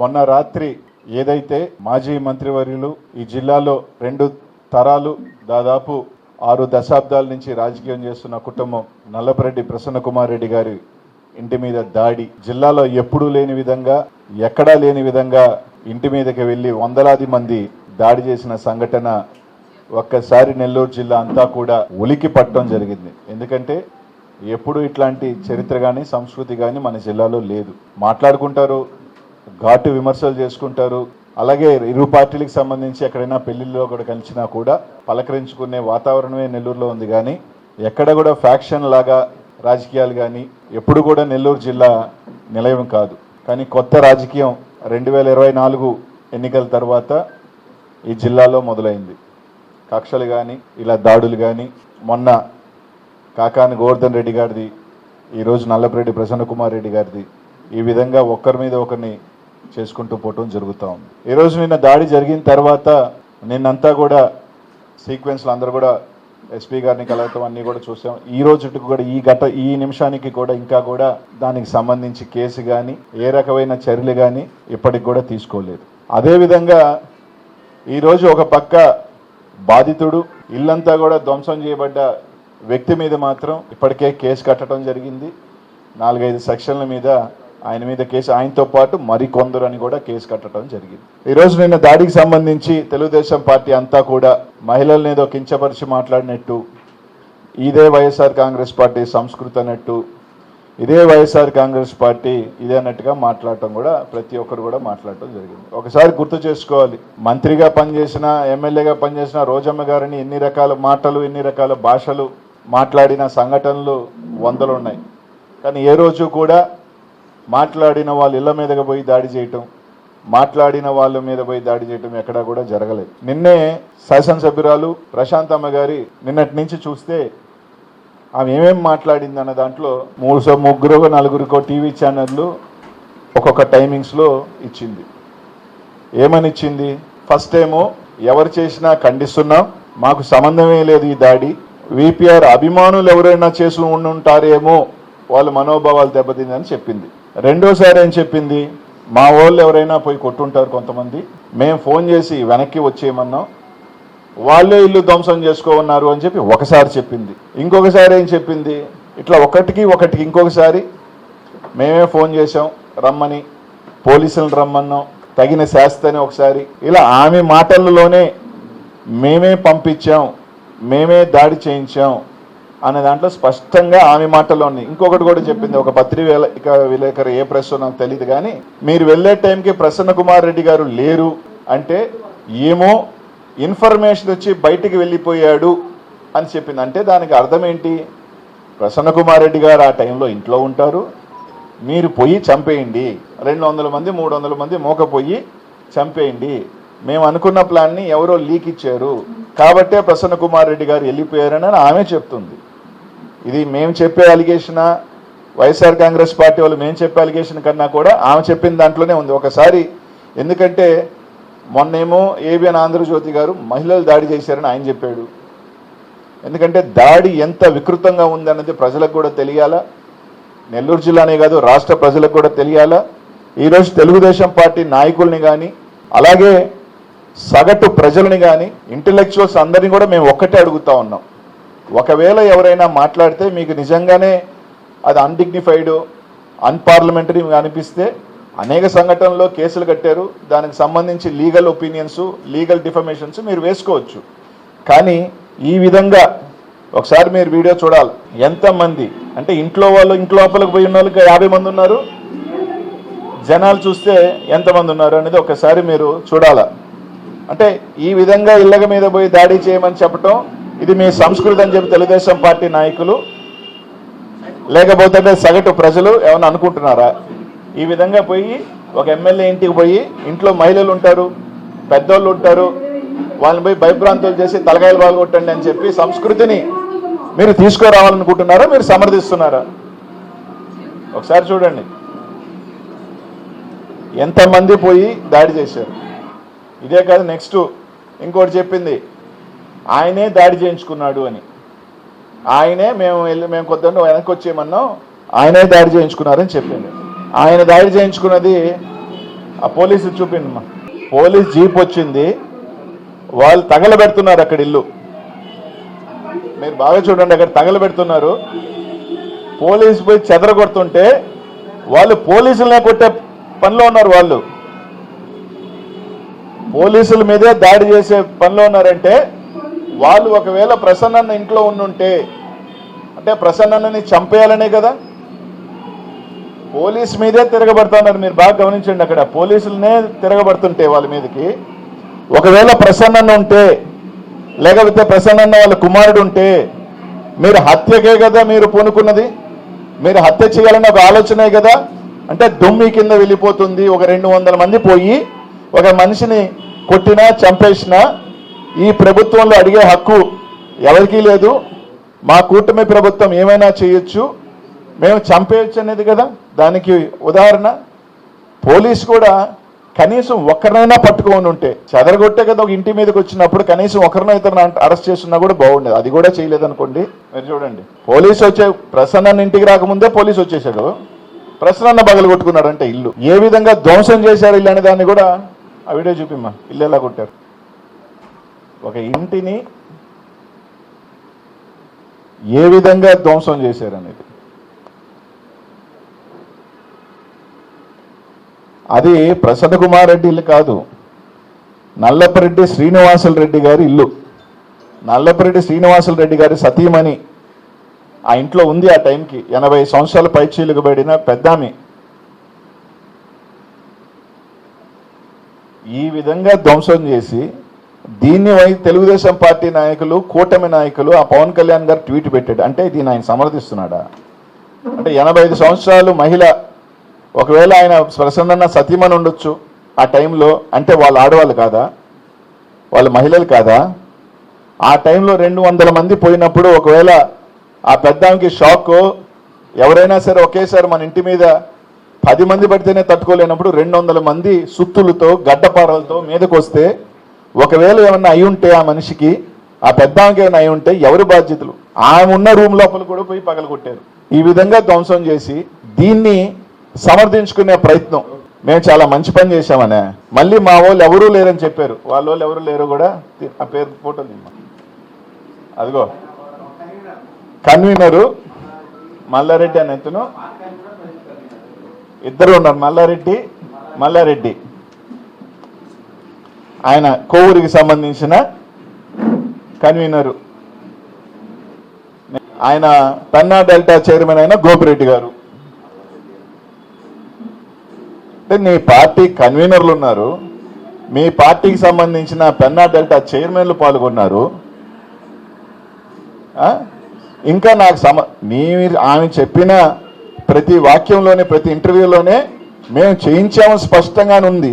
మొన్న రాత్రి ఏదైతే మాజీ మంత్రివర్యులు ఈ జిల్లాలో రెండు తరాలు దాదాపు ఆరు దశాబ్దాల నుంచి రాజకీయం చేస్తున్న కుటుంబం నల్లపరెడ్డి ప్రసన్నకుమార్ రెడ్డి గారి ఇంటి మీద దాడి. జిల్లాలో ఎప్పుడూ లేని విధంగా ఎక్కడా లేని విధంగా ఇంటి మీదకి వెళ్ళి వందలాది మంది దాడి చేసిన సంఘటన ఒక్కసారి నెల్లూరు జిల్లా అంతా కూడా ఉలికి పట్టడం జరిగింది. ఎందుకంటే ఎప్పుడు ఇట్లాంటి చరిత్ర కానీ సంస్కృతి కానీ మన జిల్లాలో లేదు. మాట్లాడుకుంటారు ఘాటు విమర్శలు చేసుకుంటారు. అలాగే ఇరు పార్టీలకు సంబంధించి ఎక్కడైనా పెళ్ళిళ్ళలో కూడా కలిసినా కూడా పలకరించుకునే వాతావరణమే నెల్లూరులో ఉంది కానీ ఎక్కడ కూడా ఫ్యాక్షన్ లాగా రాజకీయాలు కానీ ఎప్పుడు కూడా నెల్లూరు జిల్లా నిలయం కాదు. కానీ కొత్త రాజకీయం రెండు వేల ఇరవై నాలుగు ఎన్నికల తర్వాత ఈ జిల్లాలో మొదలైంది. కక్షలు కానీ ఇలా దాడులు కానీ మొన్న కాకాని గోవర్ధన్ రెడ్డి గారిది ఈరోజు నల్లపరెడ్డి ప్రసన్న కుమార్ రెడ్డి గారిది ఈ విధంగా ఒక్కరి మీద ఒకరిని చేసుకుంటూ పోవటం జరుగుతూ ఉంది. ఈరోజు నిన్న దాడి జరిగిన తర్వాత నిన్నంతా కూడా సీక్వెన్స్లు అందరూ కూడా ఎస్పీ గారిని కలవటం అన్నీ కూడా చూసాం. ఈ రోజుకి కూడా ఈ గత ఈ నిమిషానికి కూడా ఇంకా కూడా దానికి సంబంధించి కేసు కానీ ఏ రకమైన చర్యలు కానీ ఇప్పటికి కూడా తీసుకోలేదు. అదేవిధంగా ఈరోజు ఒక పక్క బాధితుడు ఇల్లంతా కూడా ధ్వంసం చేయబడ్డ వ్యక్తి మీద మాత్రం ఇప్పటికే కేసు కట్టడం జరిగింది. నాలుగైదు సెక్షన్ల మీద ఆయన మీద కేసు ఆయనతో పాటు మరికొందరు అని కూడా కేసు కట్టడం జరిగింది. ఈరోజు నిన్న దాడికి సంబంధించి తెలుగుదేశం పార్టీ అంతా కూడా మహిళల్ని ఏదో కించపరిచి మాట్లాడినట్టు ఇదే వైఎస్ఆర్ కాంగ్రెస్ పార్టీ సంస్కృతి అన్నట్టు ఇదే వైఎస్ఆర్ కాంగ్రెస్ పార్టీ ఇదే అన్నట్టుగా మాట్లాడటం కూడా ప్రతి ఒక్కరు కూడా మాట్లాడటం జరిగింది. ఒకసారి గుర్తు చేసుకోవాలి మంత్రిగా పనిచేసిన ఎమ్మెల్యేగా పనిచేసిన రోజమ్మ గారిని ఎన్ని రకాల మాటలు ఎన్ని రకాల భాషలు మాట్లాడిన సంఘటనలు వందలు ఉన్నాయి. కానీ ఏ రోజు కూడా మాట్లాడిన వాళ్ళ ఇళ్ళ మీదకి పోయి దాడి చేయటం మాట్లాడిన వాళ్ళ మీద పోయి దాడి చేయటం ఎక్కడా కూడా జరగలేదు. నిన్నే శాసనసభ్యురాలు ప్రశాంతమ్మ గారి నిన్నటి నుంచి చూస్తే ఆమె ఏమేం మాట్లాడింది అన్న దాంట్లో మూడు సో ముగ్గురు నలుగురికో టీవీ ఛానళ్ళు ఒక్కొక్క టైమింగ్స్లో ఇచ్చింది. ఏమని ఇచ్చింది ఫస్ట్ ఏమో ఎవరు చేసినా ఖండిస్తున్నాం మాకు సంబంధమే లేదు ఈ దాడి. విపిఆర్ అభిమానులు ఎవరైనా చేసి ఉండుంటారేమో వాళ్ళ మనోభావాలు దెబ్బతిందని చెప్పింది. రెండోసారి ఏం చెప్పింది? మా వాళ్ళు ఎవరైనా పోయి కొట్టుంటారు కొంతమంది. మేము ఫోన్ చేసి వెనక్కి వచ్చేయమన్నాం. వాళ్ళే ఇల్లు ధ్వంసం చేసుకోమన్నారు అని చెప్పి ఒకసారి చెప్పింది. ఇంకొకసారి ఏం చెప్పింది? ఇట్లా ఒకటికి ఒకటికి ఇంకొకసారి మేమే ఫోన్ చేసాం రమ్మని. పోలీసులను రమ్మన్నాం. తగిన శాస్తని ఒకసారి. ఇలా ఆమె మాటలలోనే మేమే పంపించాం. మేమే దాడి చేయించాం. అనే దాంట్లో స్పష్టంగా ఆమె మాటలో ఉన్నాయి ఇంకొకటి కూడా చెప్పింది. ఒక పత్రిక విలేకరు ఏ ప్రెస్ నాకు తెలియదు కానీ మీరు వెళ్ళే టైంకి ప్రసన్న కుమార్ రెడ్డి గారు లేరు అంటే ఏమో ఇన్ఫర్మేషన్ వచ్చి బయటికి వెళ్ళిపోయాడు అని చెప్పింది. అంటే దానికి అర్థం ఏంటి? ప్రసన్న కుమార్ రెడ్డి గారు ఆ టైంలో ఇంట్లో ఉంటారు. మీరు పోయి చంపేయండి. రెండు వందల మంది మూడు వందల మంది మోకపోయి చంపేయండి. మేము అనుకున్న ప్లాన్ని ఎవరో లీక్ ఇచ్చారు. కాబట్టే ప్రసన్న కుమార్ రెడ్డి గారు వెళ్ళిపోయారని ఆమె చెప్తుంది. ఇది మేము చెప్పే అలిగేషనా వైఎస్ఆర్ కాంగ్రెస్ పార్టీ వాళ్ళు మేము చెప్పే అలిగేషన్ కన్నా కూడా ఆమె చెప్పిన దాంట్లోనే ఉంది. ఒకసారి ఎందుకంటే మొన్నేమో ఏబిఎన్ ఆంధ్రజ్యోతి గారు మహిళలు దాడి చేశారని ఆయన చెప్పాడు. ఎందుకంటే దాడి ఎంత వికృతంగా ఉందన్నది ప్రజలకు కూడా తెలియాలా? నెల్లూరు జిల్లానే కాదు రాష్ట్ర ప్రజలకు కూడా తెలియాలా? ఈరోజు తెలుగుదేశం పార్టీ నాయకుల్ని కానీ అలాగే సగటు ప్రజలని కానీ ఇంటలెక్చువల్స్ అందరినీ కూడా మేము ఒక్కటే అడుగుతా ఉన్నాం. ఒకవేళ ఎవరైనా మాట్లాడితే మీకు నిజంగానే అది అన్డిగ్నిఫైడ్ అన్పార్లమెంటరీ అనిపిస్తే అనేక సంఘటనలో కేసులు కట్టారు. దానికి సంబంధించి లీగల్ ఒపీనియన్స్ లీగల్ డిఫర్మేషన్స్ మీరు వేసుకోవచ్చు. కానీ ఈ విధంగా ఒకసారి మీరు వీడియో చూడాలి. ఎంతమంది అంటే ఇంట్లో వాళ్ళు ఇంట్లో లోపలికి పోయి ఉన్న వాళ్ళకి యాభై మంది ఉన్నారు? జనాలు చూస్తే ఎంతమంది ఉన్నారు అనేది ఒకసారి మీరు చూడాలా? అంటే ఈ విధంగా ఇళ్ళ మీద పోయి దాడి చేయమని చెప్పటం ఇది మీ సంస్కృతి అని చెప్పి తెలుగుదేశం పార్టీ నాయకులు లేకపోతే సగటు ప్రజలు ఏమైనా అనుకుంటున్నారా? ఈ విధంగా పోయి ఒక ఎమ్మెల్యే ఇంటికి పోయి ఇంట్లో మహిళలు ఉంటారు పెద్దోళ్ళు ఉంటారు వాళ్ళని పోయి భయభ్రాంతులు చేసి తలకాయలు పాల్గొట్టండి అని చెప్పి సంస్కృతిని మీరు తీసుకురావాలనుకుంటున్నారా? మీరు సమర్థిస్తున్నారా? ఒకసారి చూడండి. ఎంతమంది పోయి దాడి చేశారు? ఇదే కాదు నెక్స్ట్ ఇంకోటి చెప్పింది. ఆయనే దాడి చేయించుకున్నాడు అని. ఆయనే మేము వెళ్ళి మేము కొద్దిగా వెనక్కి వచ్చేయమన్నాం ఆయనే దాడి చేయించుకున్నారని చెప్పింది ఆయన దాడి చేయించుకున్నది ఆ పోలీసు అమ్మా పోలీస్ జీప్ వచ్చింది వాళ్ళు తగలబెడుతున్నారు అక్కడ ఇల్లు. మీరు బాగా చూడండి అక్కడ తగలబెడుతున్నారు. పోలీసు పోయి చెదరగొడుతుంటే వాళ్ళు పోలీసులనే కొట్టే పనిలో ఉన్నారు వాళ్ళు. పోలీసుల మీదే దాడి చేసే పనిలో ఉన్నారంటే వాళ్ళు ఒకవేళ ప్రసన్నన్న ఇంట్లో ఉండుంటే అంటే ప్రసన్నని చంపేయాలనే కదా? పోలీస్ మీదే తిరగబడుతున్నారు మీరు బాగా గమనించండి అక్కడ. పోలీసులనే తిరగబడుతుంటే వాళ్ళ మీదకి. ఒకవేళ ప్రసన్నన్న ఉంటే లేకపోతే ప్రసన్నన్న వాళ్ళ కుమారుడు ఉంటే మీరు హత్యకే కదా మీరు పూనుకున్నది? మీరు హత్య చేయాలని ఒక ఆలోచనే కదా? అంటే దుమ్మి కింద వెళ్ళిపోతుంది ఒక రెండు వందల మంది పోయి ఒక మనిషిని కొట్టినా చంపేసినా ఈ ప్రభుత్వంలో అడిగే హక్కు ఎవరికీ లేదు. మా కూటమి ప్రభుత్వం ఏమైనా చేయొచ్చు? మేము చంపేయచ్చు అనేది కదా? దానికి ఉదాహరణ పోలీస్ కూడా కనీసం ఒక్కరినైనా పట్టుకొని ఉంటే చెదరగొట్టే కదా ఒక ఇంటి మీదకి వచ్చినప్పుడు కనీసం ఒకరినో ఇతరుని అరెస్ట్ చేస్తున్నా కూడా బాగుండేది. అది కూడా చేయలేదనుకోండి. మీరు చూడండి. పోలీసు వచ్చే ప్రసన్న ఇంటికి రాకముందే పోలీసు వచ్చేసాడు. ప్రసన్న బగలు కొట్టుకున్నాడంటే ఇల్లు. ఏ విధంగా ధ్వంసం చేశారు ఇల్లు అనే దాన్ని కూడా ఆ వీడియో చూపిమ్మా. ఇల్లు ఎలా కొట్టారు? ఒక ఇంటిని ఏ విధంగా ధ్వంసం చేశారు అనేది అది ప్రసన్న కుమార్ రెడ్డి ఇల్లు కాదు. నల్లపరెడ్డి శ్రీనివాసుల రెడ్డి గారి ఇల్లు. నల్లపరెడ్డి శ్రీనివాసులు రెడ్డి గారి సతీమణి ఆ ఇంట్లో ఉంది ఆ టైంకి. ఎనభై సంవత్సరాల పైచీలుగబడిన పెద్దామి. ఈ విధంగా ధ్వంసం చేసి దీన్ని వై తెలుగుదేశం పార్టీ నాయకులు కూటమి నాయకులు ఆ పవన్ కళ్యాణ్ గారు ట్వీట్ పెట్టాడు. అంటే దీన్ని ఆయన సమర్థిస్తున్నాడా? అంటే ఎనభై ఐదు సంవత్సరాలు మహిళ ఒకవేళ ఆయన ప్రసన్న సతీమణి ఉండొచ్చు ఆ టైంలో అంటే వాళ్ళు ఆడవాళ్ళు కాదా? వాళ్ళు మహిళలు కాదా? ఆ టైంలో రెండు వందల మంది పోయినప్పుడు ఒకవేళ ఆ పెద్దానికి షాక్ ఎవరైనా సరే ఒకేసారి మన ఇంటి మీద పది మంది పడితేనే తట్టుకోలేనప్పుడు రెండు వందల మంది సుత్తులతో గడ్డపారలతో మీదకు వస్తే ఒకవేళ ఏమన్నా అయి ఉంటే ఆ మనిషికి ఆ పెద్దానికి ఏమైనా అయి ఉంటే ఎవరు బాధ్యతలు? ఆమె ఉన్న రూమ్ లోపల కూడా పోయి పగలగొట్టారు. ఈ విధంగా ధ్వంసం చేసి దీన్ని సమర్థించుకునే ప్రయత్నం. మేము చాలా మంచి పని చేశామనే. మళ్ళీ మా వాళ్ళు ఎవరూ లేరని చెప్పారు. వాళ్ళ వాళ్ళు ఎవరు లేరు కూడా ఆ పేరు ఫోటో అదిగో. కన్వీనరు మల్లారెడ్డి అని ఎత్తును ఇద్దరు ఉన్నారు. మల్లారెడ్డి మల్లారెడ్డి. ఆయన కోవూరికి సంబంధించిన కన్వీనరు. ఆయన పెన్నా డెల్టా చైర్మన్ అయిన గోపిరెడ్డి గారు. అంటే నీ పార్టీ కన్వీనర్లు ఉన్నారు. మీ పార్టీకి సంబంధించిన పెన్నా డెల్టా చైర్మన్లు పాల్గొన్నారు. ఇంకా నాకు సమ నీ ఆమె చెప్పిన ప్రతి వాక్యంలోనే ప్రతి ఇంటర్వ్యూలోనే మేము చేయించాము స్పష్టంగానే ఉంది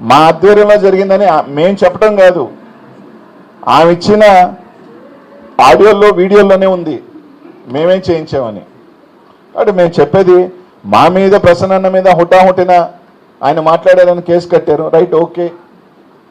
మా ఆధ్వర్యంలో జరిగిందని మేం మేము చెప్పడం కాదు. ఆమె ఇచ్చిన ఆడియోలో వీడియోలోనే ఉంది. మేమేం చేయించామని. కాబట్టి మేము చెప్పేది మా మీద ప్రసన్న మీద హుటాహుటిన ఆయన మాట్లాడారని కేసు కట్టారు. Right okay.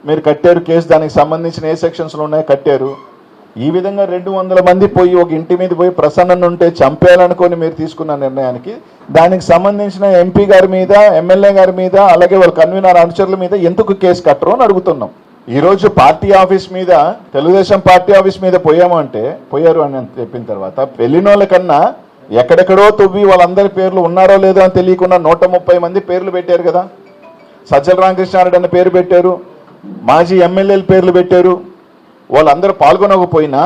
మీరు కట్టారు కేసు దానికి సంబంధించిన ఏ సెక్షన్స్లో ఉన్నాయో కట్టారు. ఈ విధంగా రెండు వందల మంది పోయి ఒక ఇంటి మీద పోయి ప్రసన్నను ఉంటే చంపేయాలనుకొని మీరు తీసుకున్న నిర్ణయానికి దానికి సంబంధించిన ఎంపీ గారి మీద ఎమ్మెల్యే గారి మీద అలాగే వాళ్ళ కన్వీనర్ అనుచరుల మీద ఎందుకు కేసు కట్టరు అని అడుగుతున్నాం. ఈరోజు పార్టీ ఆఫీస్ మీద తెలుగుదేశం పార్టీ ఆఫీస్ మీద పోయాము అంటే పోయారు అని చెప్పిన తర్వాత వెళ్ళిన వాళ్ళకన్నా ఎక్కడెక్కడో తువ్వి వాళ్ళందరి పేర్లు ఉన్నారో లేదో అని తెలియకుండా నూట ముప్పై మంది పేర్లు పెట్టారు కదా. సజ్జల రామకృష్ణారెడ్డి అన్న పేరు పెట్టారు. మాజీ ఎమ్మెల్యేల పేర్లు పెట్టారు. వాళ్ళందరూ పాల్గొనకపోయినా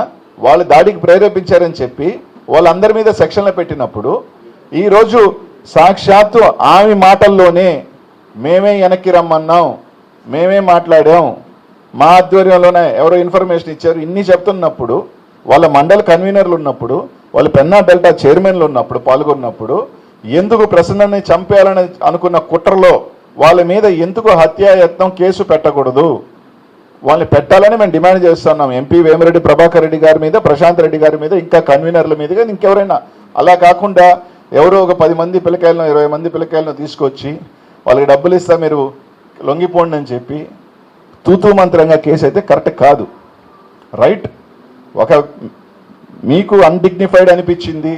వాళ్ళు దాడికి ప్రేరేపించారని చెప్పి వాళ్ళందరి మీద సెక్షన్లు పెట్టినప్పుడు ఈరోజు సాక్షాత్తు ఆమె మాటల్లోనే మేమే వెనక్కి రమ్మన్నాం మేమే మాట్లాడాం. మా ఆధ్వర్యంలోనే ఎవరో ఇన్ఫర్మేషన్ ఇచ్చారు ఇన్ని చెప్తున్నప్పుడు వాళ్ళ మండల కన్వీనర్లు ఉన్నప్పుడు వాళ్ళు పెన్నా డెల్టా చైర్మన్లు ఉన్నప్పుడు పాల్గొన్నప్పుడు ఎందుకు ప్రసన్నని చంపేయాలని అనుకున్న కుట్రలో వాళ్ళ మీద ఎందుకు హత్యాయత్నం కేసు పెట్టకూడదు? వాళ్ళని పెట్టాలని మేము డిమాండ్ చేస్తున్నాం. ఎంపీ వేమిరెడ్డి ప్రభాకర్ రెడ్డి గారి మీద ప్రశాంత్ రెడ్డి గారి మీద ఇంకా కన్వీనర్ల మీద కానీ ఇంకెవరైనా. అలా కాకుండా ఎవరో ఒక పది మంది పిల్లకాయలను ఇరవై మంది పిల్లకాయలను తీసుకొచ్చి వాళ్ళకి డబ్బులు ఇస్తా మీరు లొంగిపోండి అని చెప్పి తూతూ మంత్రంగా కేసు అయితే కరెక్ట్ కాదు. రైట్? ఒక మీకు అన్డిగ్నిఫైడ్ అనిపించింది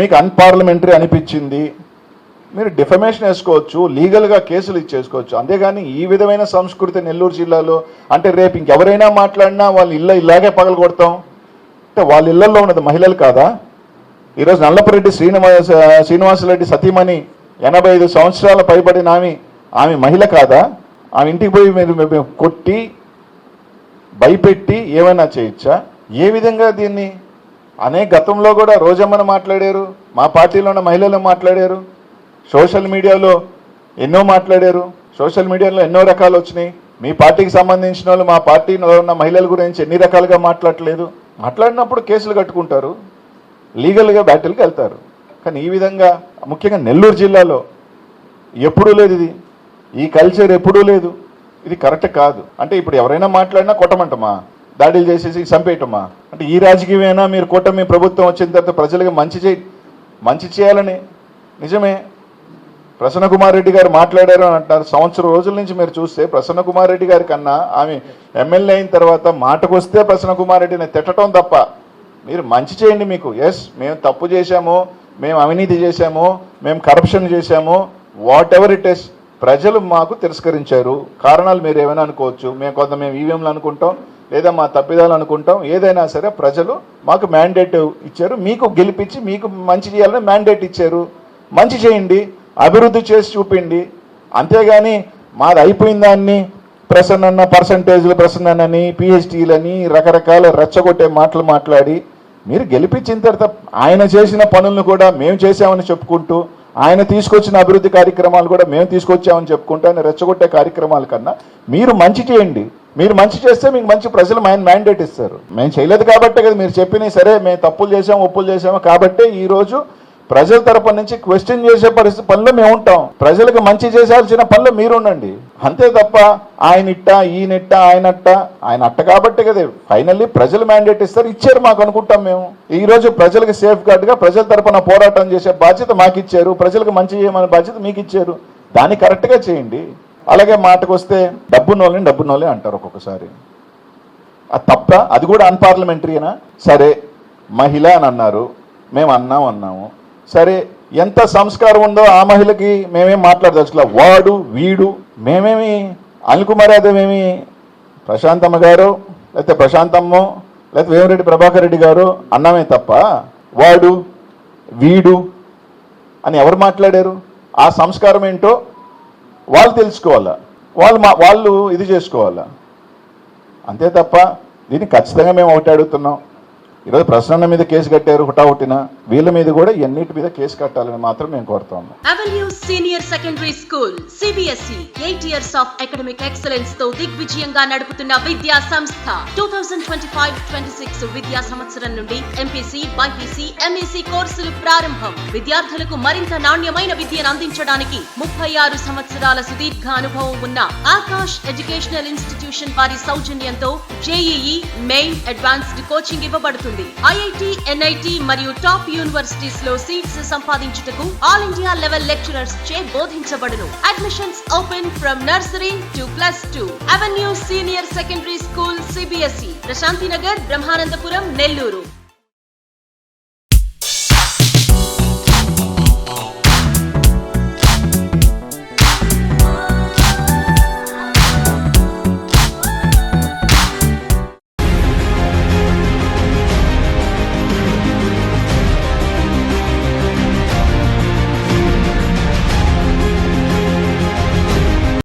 మీకు అన్పార్లమెంటరీ అనిపించింది మీరు డిఫమేషన్ వేసుకోవచ్చు లీగల్గా కేసులు ఇచ్చేసుకోవచ్చు. అంతేగాని ఈ విధమైన సంస్కృతి నెల్లూరు జిల్లాలో అంటే రేపు ఇంకెవరైనా మాట్లాడినా వాళ్ళ ఇళ్ళ ఇలాగే పగలు కొడతాం. అంటే వాళ్ళ ఇళ్ళలో ఉన్నది మహిళలు కాదా? ఈరోజు నల్లపరెడ్డి శ్రీనివాస శ్రీనివాసరెడ్డి సతీమణి ఎనభై ఐదు సంవత్సరాల పైబడిన ఆమె ఆమె మహిళ కాదా? ఆమె ఇంటికి పోయి మీరు మీరు కొట్టి భయపెట్టి ఏమైనా చేయొచ్చా? ఏ విధంగా దీన్ని? అనే గతంలో కూడా రోజమ్మను మాట్లాడారు మా పార్టీలో ఉన్న మహిళలు మాట్లాడారు. సోషల్ మీడియాలో ఎన్నో మాట్లాడారు. సోషల్ మీడియాలో ఎన్నో రకాలు వచ్చినాయి. మీ పార్టీకి సంబంధించిన వాళ్ళు మా పార్టీలో ఉన్న మహిళల గురించి ఎన్ని రకాలుగా మాట్లాడట్లేదు మాట్లాడినప్పుడు కేసులు కట్టుకుంటారు. లీగల్గా బ్యాటిల్కి వెళ్తారు. కానీ ఈ విధంగా ముఖ్యంగా నెల్లూరు జిల్లాలో ఎప్పుడూ లేదు ఇది. ఈ కల్చర్ ఎప్పుడూ లేదు. ఇది కరెక్ట్ కాదు. అంటే ఇప్పుడు ఎవరైనా మాట్లాడినా కొట్టమంటమా? దాడులు చేసేసి చంపేయటమా? అంటే ఈ రాజకీయమైనా మీరు కూటమి ప్రభుత్వం వచ్చిన తర్వాత ప్రజలకు మంచి చేయ మంచి చేయాలని. నిజమే. ప్రసన్న కుమార్ రెడ్డి గారు మాట్లాడారు అని అంటారు సంవత్సరం రోజుల నుంచి మీరు చూస్తే ప్రసన్న కుమార్ రెడ్డి గారి కన్నా ఆమె ఎమ్మెల్యే అయిన తర్వాత మాటకు వస్తే ప్రసన్న కుమార్ రెడ్డిని తిట్టడం తప్ప మీరు మంచి చేయండి మీకు. ఎస్ మేము తప్పు చేశాము మేము అవినీతి చేశాము మేము కరప్షన్ చేశాము వాట్ ఎవర్ ఇట్ ఇస్ ప్రజలు మాకు తిరస్కరించారు. కారణాలు మీరు ఏమైనా అనుకోవచ్చు. మేము కొంత మేము ఈవీఎంలు అనుకుంటాం లేదా మా తప్పిదాలు అనుకుంటాం. ఏదైనా సరే ప్రజలు మాకు మ్యాండేట్ ఇచ్చారు. మీకు గెలిపించి మీకు మంచి చేయాలని మ్యాండేట్ ఇచ్చారు. మంచి చేయండి. అభివృద్ధి చేసి చూపిండి. అంతేగాని మాది అయిపోయిన దాన్ని ప్రసన్న పర్సంటేజ్లు ప్రసన్నని పిహెచ్డీలని రకరకాల రెచ్చగొట్టే మాటలు మాట్లాడి మీరు గెలిపించిన తర్వాత ఆయన చేసిన పనులను కూడా మేము చేసామని చెప్పుకుంటూ ఆయన తీసుకొచ్చిన అభివృద్ధి కార్యక్రమాలు కూడా మేము తీసుకొచ్చామని చెప్పుకుంటూ ఆయన రెచ్చగొట్టే కార్యక్రమాల కన్నా మీరు మంచి చేయండి. మీరు మంచి చేస్తే మీకు మంచి ప్రజలు ఆయన మ్యాండేట్ ఇస్తారు. మేము చేయలేదు కాబట్టే కదా మీరు చెప్పినాయి సరే మేము తప్పులు చేసాము ఒప్పులు చేసాము కాబట్టే ఈరోజు ప్రజల తరపు నుంచి క్వశ్చన్ చేసే పరిస్థితి పనులు మేము ఉంటాం. ప్రజలకు మంచి చేసాల్సిన పనులు మీరు ఉండండి అంతే తప్ప ఆయన ఇట్ట ఈయనిట్ట ఆయన అట్ట ఆయన అట్ట కాబట్టి కదా. ఫైనల్లీ ప్రజలు మ్యాండేట్ ఇస్తారు ఇచ్చారు మాకు అనుకుంటాం మేము. ఈ రోజు ప్రజలకు సేఫ్ గార్డ్గా ప్రజల తరపున పోరాటం చేసే బాధ్యత మాకు ఇచ్చారు ప్రజలకు మంచి చేయమనే బాధ్యత మీకు ఇచ్చారు దాన్ని కరెక్ట్గా చేయండి. అలాగే మాటకు వస్తే డబ్బున్నోళ్ళని డబ్బున్నోళ్ళే అంటారు ఒక్కొక్కసారి. అది తప్ప అది కూడా అన్పార్లమెంటరీనా సరే మహిళ అని అన్నారు. మేము అన్నాం అన్నాము. సరే ఎంత సంస్కారం ఉందో ఆ మహిళకి మేమేం మాట్లాడదలుచుకోలే వాడు వీడు మేమేమి అనిల్ కుమార్ యాదవ్ ప్రశాంతమ్మ గారు లేకపోతే ప్రశాంతమ్మో లేకపోతే వేమిరెడ్డి ప్రభాకర్ రెడ్డి గారు అన్నామే తప్ప వాడు వీడు అని ఎవరు మాట్లాడారు? ఆ సంస్కారం ఏంటో వాళ్ళు తెలుసుకోవాలా? వాళ్ళు మా వాళ్ళు ఇది చేసుకోవాలా? అంతే తప్ప దీన్ని ఖచ్చితంగా మేము ఒకటి అడుగుతున్నాం. ఈరోజు ప్రసన్న మీద కేసు కట్టారు హుటాహుటిన. వీళ్ళ మీద కూడా ఎన్నిటి మీద కేసు కట్టాలని మాత్రం మేము కోరుతా ఉన్నాం. Avenue senior secondary school CBSE eight years of academic ఎక్సలెన్స్తో దిగ్విజయంగా నడుపుతున్న విద్యా సంస్థ. Two thousand twenty five twenty six విద్యా సంవత్సరం నుండి ఎంపీసీ బైపీసీ ఎంఈసీ కోర్సులు ప్రారంభం. విద్యార్థులకు మరింత నాణ్యమైన విద్యను అందించడానికి ముప్పై ఆరు సంవత్సరాల సుదీర్ఘ అనుభవం ఉన్న ఆకాష్ ఎడ్యుకేషనల్ ఇన్స్టిట్యూషన్ వారి సౌజన్యంతో జేఈఈ మెయిన్ అడ్వాన్స్డ్ కోచింగ్ ఇవ్వబడుతుంది. ఐఐటి ఎన్ఐటి మరియు టాప్ యూనివర్సిటీస్లో సీట్స్ సంపాదించుటకు ఆల్ ఇండియా లెవెల్ లెక్చరర్స్ చే బోధించబడును. Admissions open from nursery to plus two avenue senior secondary school CBSE Prashanti Nagar Brahmanandapuram Nellore.